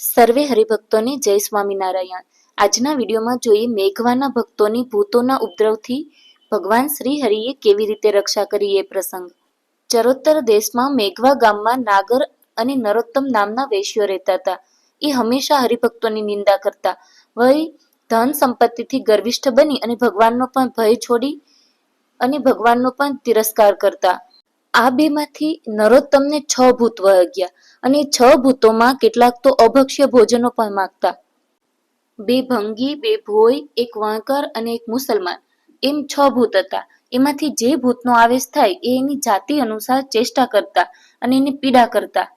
સર્વે હરિભક્તોને જય સ્વામિનારાયણ. આજના વિડીયોમાં જોઈએ મેઘવાના ભક્તોની ભૂતોના ઉપદ્રવથી ભગવાન શ્રી હરિએ કેવી રીતે રક્ષા કરી એ પ્રસંગ. ચરોતર દેશમાં મેઘવા ગામમાં નાગર અને નરોત્તમ નામના વૈશ્યો રહેતા હતા. એ હંમેશા હરિભક્તોની નિંદા કરતા. વય, ધન સંપત્તિથી ગર્વિષ્ઠ બની અને ભગવાનનો પણ ભય છોડી અને ભગવાનનો પણ તિરસ્કાર કરતા. આ બેમાંથી નરોત્તમને છ ભૂત વળગ્યા અને છ ભૂતોમાં કેટલાક તો અભક્ષ્ય ભોજનો પણ માંગતા. બે ભંગી, બે ભોય એક વણકર અને એક મુસલમાન. એમ છ ભૂત હતા. એમાંથી જે ભૂતનો આવેશ થાય એ એની જાતિ અનુસાર ચેષ્ટા કરતા અને એને પીડા કરતા.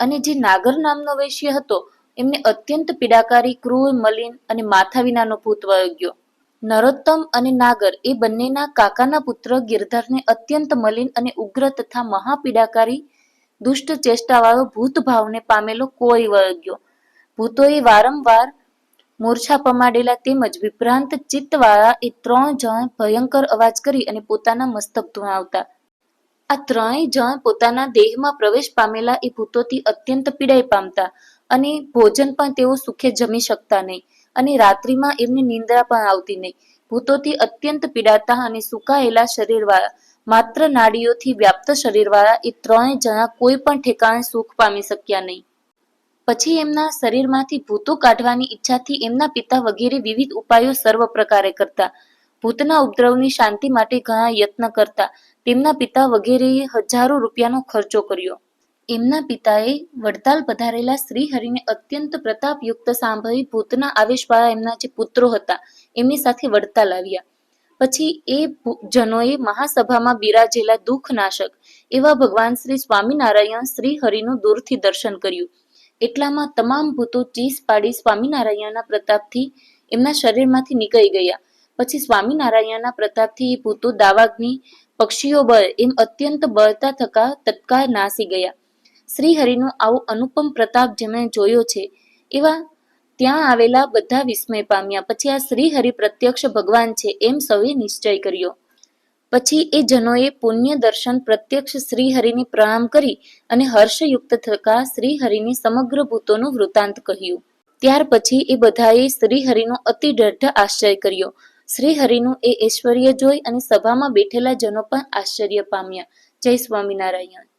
અને જે નાગર નામનો વૈશ્ય હતો, એમને અત્યંત પીડાકારી, ક્રૂર, મલિન અને માથા વિનાનો ભૂત વળગ્યો નરોત્તમ અને નાગર એ બંનેના કાકાના પુત્ર ગિરધરને અત્યંત મલિન અને ઉગ્ર તથા મહાપીડાકારી, દુષ્ટ ચેષ્ટાવાળો ભૂત ભાવને પામેલો કોઈ વળગ્યો ભૂતોએ વારંવાર મૂર્છા પમાડેલા તેમજ વિભ્રાંત ચિત્તવાળા એ ત્રણ જણ ભયંકર અવાજ કરી અને પોતાના મસ્તક ધુણાવતા. આ ત્રણેય જણ પોતાના દેહમાં પ્રવેશ પામેલા એ ભૂતોથી અત્યંત પીડાઈ પામતા અને ભોજન પણ તેઓ સુખે જમી શકતા નહીં. અને રાત્રિમાં એમની નિંદ્રા પણ આવતી નહીં. ભૂતોથી અત્યંત પીડાતા અને સુકાયેલા શરીરવાળા, માત્ર નાડીઓથી વ્યાપ્ત શરીરવાળા એ ત્રણેય જણા કોઈ પણ ઠેકાણે સુખ પામી શક્યા નહીં. પછી એમના શરીરમાંથી ભૂતો કાઢવાની ઈચ્છાથી એમના પિતા વગેરે વિવિધ ઉપાયો સર્વ પ્રકારે કરતા. ભૂતના ઉપદ્રવની શાંતિ માટે ઘણા યત્ન કરતા. તેમના પિતા વગેરેએ હજારો રૂપિયાનો ખર્ચો કર્યો. એમના પિતાએ વડતાલ પધારેલા શ્રીહરિને અત્યંત પ્રતાપયુક્ત સાંભળી ભૂતના આવેશવાળા એમના જે પુત્રો હતા, એમની સાથે વડતાલ આવ્યા. પછી એ જનોએ મહાસભામાં બિરાજેલા દુઃખનાશક એવા ભગવાન શ્રી સ્વામિનારાયણ શ્રી હરિનું દૂરથી દર્શન કર્યું. એટલામાં તમામ ભૂતો ચીસ પાડી સ્વામિનારાયણના પ્રતાપથી એમના શરીરમાંથી નીકળી ગયા. પછી સ્વામિનારાયણના પ્રતાપથી એ ભૂતો દાવાગ્નિ, પક્ષીઓ બળ એમ અત્યંત બળતા થકા તત્કાળ નાસી ગયા. શ્રી આવું અનુપમ પ્રતાપ જેમણે જોયો છે, એવા ત્યાં આવેલા બધા વિસ્મય પામ્યા. પછી આ શ્રીહરિ પ્રત્યક્ષ ભગવાન છે એમ સૌએ નિશ્ચય કર્યો. પછી એ જનોએ પુણ્ય દર્શન પ્રત્યક્ષ શ્રીહરિને પ્રણામ કરી અને હર્ષયુક્ત થતા શ્રીહરિને સમગ્ર ભૂતોનું વૃતાંત કહ્યું. ત્યાર પછી એ બધાએ શ્રીહરિનો અતિ દઢ આશ્ચર્ય કર્યો. શ્રીહરિનું એ ઐશ્વર્ય જોઈ અને સભામાં બેઠેલા જનો પણ આશ્ચર્ય પામ્યા. જય સ્વામિનારાયણ.